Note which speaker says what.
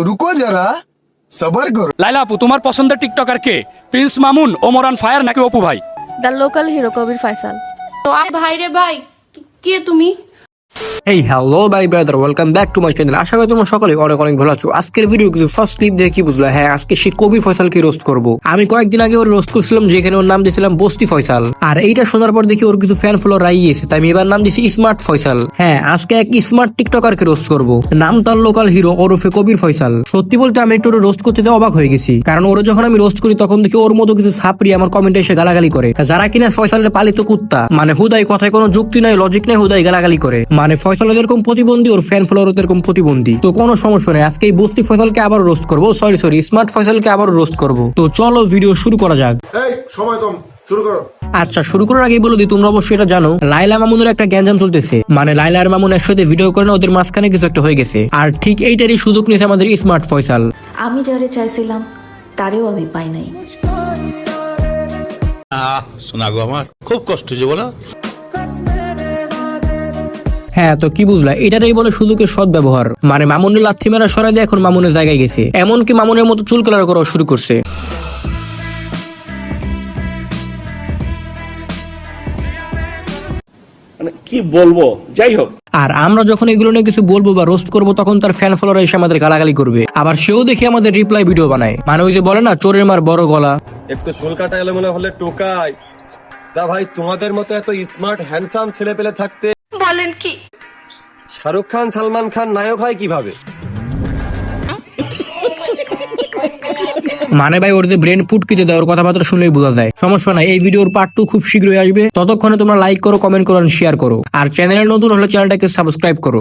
Speaker 1: রুকো যারা সবার করো
Speaker 2: লাইলা আপু তোমার পছন্দের টিকটকার কে? প্রিন্স মামুন ও ওমরান ফায়ার নাকি অপু ভাই?
Speaker 3: The local hero Kabir Faisal
Speaker 4: তো আই ভাই রে ভাই কে তুমি?
Speaker 5: এই hello bye brother welcome back to my channel আশা করি তোমরা সকলে অনেক অনেক ভালো আছো। আজকের ভিডিও কিন্তু ফার্স্ট ক্লিপ দেখে কি বুঝলো? হ্যাঁ আজকে সে কবি ফয়সালকে রোস্ট করব। আমি কয়েকদিন আগে ওর রোস্ট করছিলাম, যেখানে ওর নাম দিয়েছিলাম বস্তি ফয়সাল। আর এইটা শোনার পর দেখি ওর কিছু ফ্যান ফলোয়ার আইয়েছে তাই আমি এবার নাম দিয়েছি স্মার্ট ফয়সাল। হ্যাঁ আজকে এক স্মার্ট টিকটকারকে রোস্ট করব। নাম তার লোকাল হিরো ওরফে কবির ফয়সাল। সত্যি বলতে আমি একটু রোস্ট করতে দিয়ে অবাক হয়ে গেছি। কারণ ওর যখন আমি রোস্ট করি, তখন দেখি ওর মতো কিছু ছাপড়ি আমার কমেন্টে এসে গালাগালি করে। যারা কিনা ফয়সালের পালিত কুত্তা। মানে হুদাই কথায় কোনো যুক্তি নাই লজিক নাই, হুদাই গালাগালি করে। মানে ফয়সাল এরকম প্রতিবন্ধী ওর ফ্যান ফলোয়ার এরকম প্রতিবন্ধী। তো কোনো সমস্যা নেই আজকে এই বস্তি ফয়সালকে আবার রোস্ট করব। সরি সরি স্মার্ট ফয়সালকে আবার রোস্ট করব। তো চলো ভিডিও শুরু করা যাক।
Speaker 6: এই সময় কম শুরু করো।
Speaker 5: আচ্ছা শুরু করার আগে বলে দিই তোমরা অবশ্যই এটা জানো লাইলা মামুনের একটা গ্যাঞ্জাম চলতেছে। মানে লাইলা আর মামুন একসাথে ভিডিও করে না ওদের মাঝখানে কিছু একটা হয়ে গেছে। আর ঠিক এইটারই সুযোগ নিয়েছে আমাদের স্মার্ট ফয়সাল।
Speaker 7: আমি যারে চাইছিলাম তারেও আমি পাই নাই।
Speaker 8: আহ শোনা গো আমার খুব কষ্ট যে বলো।
Speaker 5: হ্যাঁ তো কি বুঝলা? এটারই বলে সুযোগের সৎ ব্যবহার। মানে মামুনের লাথি মেরা সরাই দিয়ে এখন মামুনের জায়গায় গেছে। এমনকি মামুনের মতো চুল কালার করা শুরু করছে।
Speaker 9: মানে কি বলব? যাই হোক।
Speaker 5: আর আমরা যখন এগুলো নিয়ে কিছু বলব বা রোস্ট করব তখন তার ফ্যান ফলোয়ার এসে আমাদের গালাগালি করবে। আবার সেও দেখে আমাদের রিপ্লাই ভিডিও বানায়। মানে ওই যে বলে না চোরের মার বড় গলা।
Speaker 10: একটু চুল কাটা এলোমেলো হলে টোকাই। তা ভাই তোমাদের মতো এত স্মার্ট হ্যান্ডসাম ছেলে পেলে থাকতে
Speaker 4: বলেন কি?
Speaker 10: শাহরুখ খান, সালমান খান নায়ক হয় কীভাবে?
Speaker 5: মানে ভাই, ওর যে ব্রেন পুটকিতে দেয়, ওর কথাবার্তা শুনলেই বোঝা যায়। সমস্যা নাই, এই ভিডিওর পার্ট টু খুব শীঘ্রই আসবে। ততক্ষণে তোমরা লাইক করো কমেন্ট করো শেয়ার করো। আর চ্যানেলে নতুন হলে চ্যানেলটাকে সাবস্ক্রাইব করো।